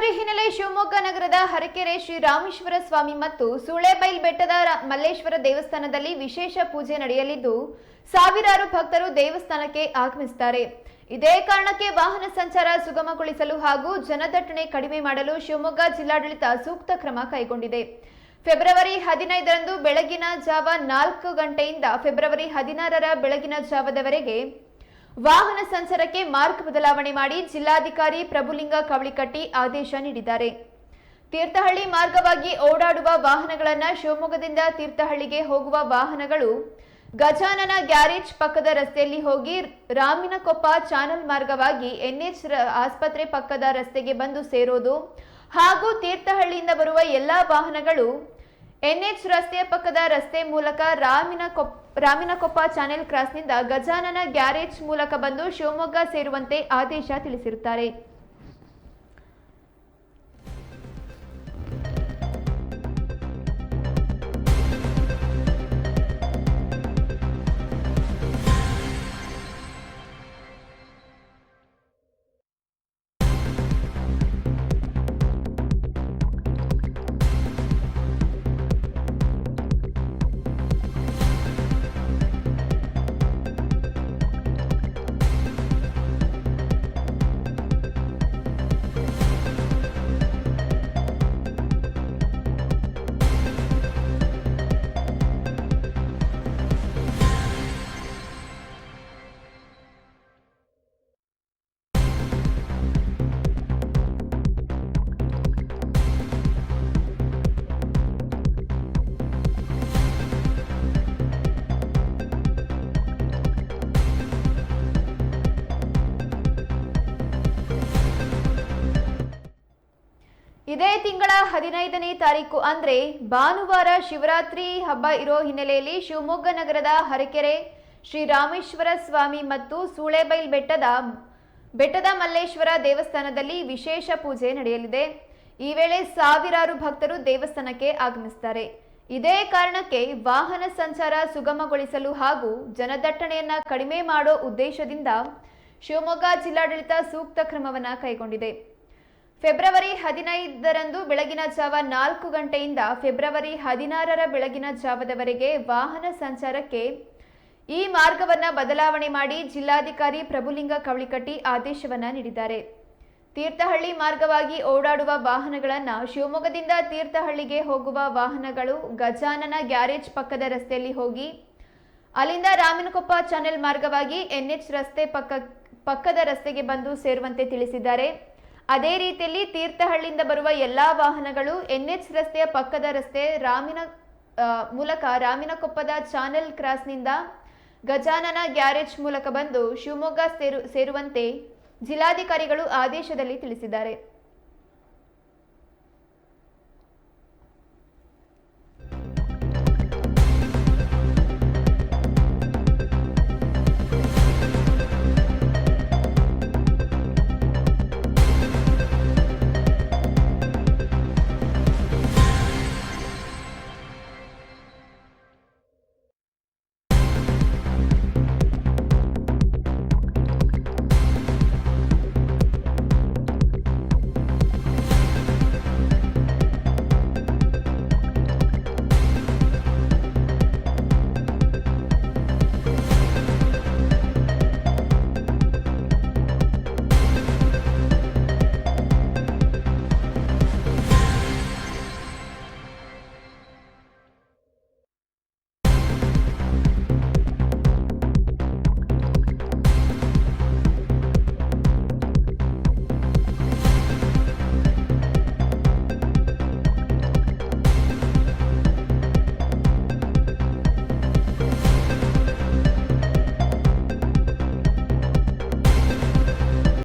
ಶಿವರಾತ್ರಿ ಹಿನ್ನೆಲೆ ಶಿವಮೊಗ್ಗ ನಗರದ ಹರಕೆರೆ ಶ್ರೀ ರಾಮೇಶ್ವರ ಸ್ವಾಮಿ ಮತ್ತು ಸುಳೆಬೈಲ್ ಬೆಟ್ಟದ ಮಲ್ಲೇಶ್ವರ ದೇವಸ್ಥಾನದಲ್ಲಿ ವಿಶೇಷ ಪೂಜೆ ನಡೆಯಲಿದ್ದು, ಸಾವಿರಾರು ಭಕ್ತರು ದೇವಸ್ಥಾನಕ್ಕೆ ಆಗಮಿಸುತ್ತಾರೆ. ಇದೇ ಕಾರಣಕ್ಕೆ ವಾಹನ ಸಂಚಾರ ಸುಗಮಗೊಳಿಸಲು ಹಾಗೂ ಜನದಟ್ಟಣೆ ಕಡಿಮೆ ಮಾಡಲು ಶಿವಮೊಗ್ಗ ಜಿಲ್ಲಾಡಳಿತ ಸೂಕ್ತ ಕ್ರಮ ಕೈಗೊಂಡಿದೆ. ಫೆಬ್ರವರಿ ಹದಿನೈದರಂದು ಬೆಳಗಿನ ಜಾವ ನಾಲ್ಕು ಗಂಟೆಯಿಂದ ಫೆಬ್ರವರಿ ಹದಿನಾರರ ಬೆಳಗಿನ ಜಾವದವರೆಗೆ ವಾಹನ ಸಂಚಾರಕ್ಕೆ ಮಾರ್ಗ ಬದಲಾವಣೆ ಮಾಡಿ ಜಿಲ್ಲಾಧಿಕಾರಿ ಪ್ರಭುಲಿಂಗ ಕವಳಿಕಟ್ಟಿ ಆದೇಶ ನೀಡಿದ್ದಾರೆ. ತೀರ್ಥಹಳ್ಳಿ ಮಾರ್ಗವಾಗಿ ಓಡಾಡುವ ವಾಹನಗಳನ್ನು ಶಿವಮೊಗ್ಗದಿಂದ ತೀರ್ಥಹಳ್ಳಿಗೆ ಹೋಗುವ ವಾಹನಗಳು ಗಜಾನನ ಗ್ಯಾರೇಜ್ ಪಕ್ಕದ ರಸ್ತೆಯಲ್ಲಿ ಹೋಗಿ ರಾಮಿನಕೊಪ್ಪ ಚಾನಲ್ ಮಾರ್ಗವಾಗಿ ಎನ್ಎಚ್ ಆಸ್ಪತ್ರೆ ಪಕ್ಕದ ರಸ್ತೆಗೆ ಬಂದು ಸೇರೋದು ಹಾಗೂ ತೀರ್ಥಹಳ್ಳಿಯಿಂದ ಬರುವ ಎಲ್ಲಾ ವಾಹನಗಳು ಎನ್ಎಚ್ ರಸ್ತೆಯ ಪಕ್ಕದ ರಸ್ತೆ ಮೂಲಕ ರಾಮಿನ ರಾಮಿನಕೊಪ್ಪ ಚಾನೆಲ್ ಕ್ರಾಸ್ನಿಂದ ಗಜಾನನ ಗ್ಯಾರೇಜ್ ಮೂಲಕ ಬಂದು ಶಿವಮೊಗ್ಗ ಸೇರುವಂತೆ ಆದೇಶ ತಿಳಿಸಿರುತ್ತಾರೆ. ಇದೇ ತಿಂಗಳ ಹದಿನೈದನೇ ತಾರೀಕು ಅಂದ್ರೆ ಭಾನುವಾರ ಶಿವರಾತ್ರಿ ಹಬ್ಬ ಇರೋ ಹಿನ್ನೆಲೆಯಲ್ಲಿ ಶಿವಮೊಗ್ಗ ನಗರದ ಹರಕೆರೆ, ಶ್ರೀ ರಾಮೇಶ್ವರ ಸ್ವಾಮಿ ಮತ್ತು ಸೂಳೆಬೈಲ್ ಬೆಟ್ಟದ ಬೆಟ್ಟದ ಮಲ್ಲೇಶ್ವರ ದೇವಸ್ಥಾನದಲ್ಲಿ ವಿಶೇಷ ಪೂಜೆ ನಡೆಯಲಿದೆ. ಈ ವೇಳೆ ಸಾವಿರಾರು ಭಕ್ತರು ದೇವಸ್ಥಾನಕ್ಕೆ ಆಗಮಿಸುತ್ತಾರೆ ಇದೇ ಕಾರಣಕ್ಕೆ ವಾಹನ ಸಂಚಾರ ಸುಗಮಗೊಳಿಸಲು ಹಾಗೂ ಜನದಟ್ಟಣೆಯನ್ನು ಕಡಿಮೆ ಮಾಡೋ ಉದ್ದೇಶದಿಂದ ಶಿವಮೊಗ್ಗ ಜಿಲ್ಲಾಡಳಿತ ಸೂಕ್ತ ಕ್ರಮವನ್ನು ಕೈಗೊಂಡಿದೆ. ಫೆಬ್ರವರಿ ಹದಿನೈದರಂದು ಬೆಳಗಿನ ಜಾವ ನಾಲ್ಕು ಗಂಟೆಯಿಂದ ಫೆಬ್ರವರಿ ಹದಿನಾರರ ಬೆಳಗಿನ ಜಾವದವರೆಗೆ ವಾಹನ ಸಂಚಾರಕ್ಕೆ ಈ ಮಾರ್ಗವನ್ನು ಬದಲಾವಣೆ ಮಾಡಿ ಜಿಲ್ಲಾಧಿಕಾರಿ ಪ್ರಭುಲಿಂಗ ಕವಳಿಕಟ್ಟಿ ಆದೇಶವನ್ನು ನೀಡಿದ್ದಾರೆ. ತೀರ್ಥಹಳ್ಳಿ ಮಾರ್ಗವಾಗಿ ಓಡಾಡುವ ವಾಹನಗಳನ್ನು ಶಿವಮೊಗ್ಗದಿಂದ ತೀರ್ಥಹಳ್ಳಿಗೆ ಹೋಗುವ ವಾಹನಗಳು ಗಜಾನನ ಗ್ಯಾರೇಜ್ ಪಕ್ಕದ ರಸ್ತೆಯಲ್ಲಿ ಹೋಗಿ ಅಲ್ಲಿಂದ ರಾಮನಕೊಪ್ಪ ಚಾನೆಲ್ ಮಾರ್ಗವಾಗಿ ಎನ್ಎಚ್ ರಸ್ತೆ ಪಕ್ಕ, ಪಕ್ಕದ ರಸ್ತೆಗೆ ಬಂದು ಸೇರುವಂತೆ ತಿಳಿಸಿದ್ದಾರೆ. ಅದೇ ರೀತಿಯಲ್ಲಿ ತೀರ್ಥಹಳ್ಳಿಯಿಂದ ಬರುವ ಎಲ್ಲಾ ವಾಹನಗಳು ಎನ್ಎಚ್ ರಸ್ತೆಯ ಪಕ್ಕದ ರಸ್ತೆ ರಾಮಿನ ಮೂಲಕ ರಾಮಿನಕೊಪ್ಪದ ಚಾನೆಲ್ ಕ್ರಾಸ್ನಿಂದ ಗಜಾನನ ಗ್ಯಾರೇಜ್ ಮೂಲಕ ಬಂದು ಶಿವಮೊಗ್ಗ ಸೇರು, ಸೇರುವಂತೆ ಜಿಲ್ಲಾಧಿಕಾರಿಗಳು ಆದೇಶದಲ್ಲಿ ತಿಳಿಸಿದ್ದಾರೆ.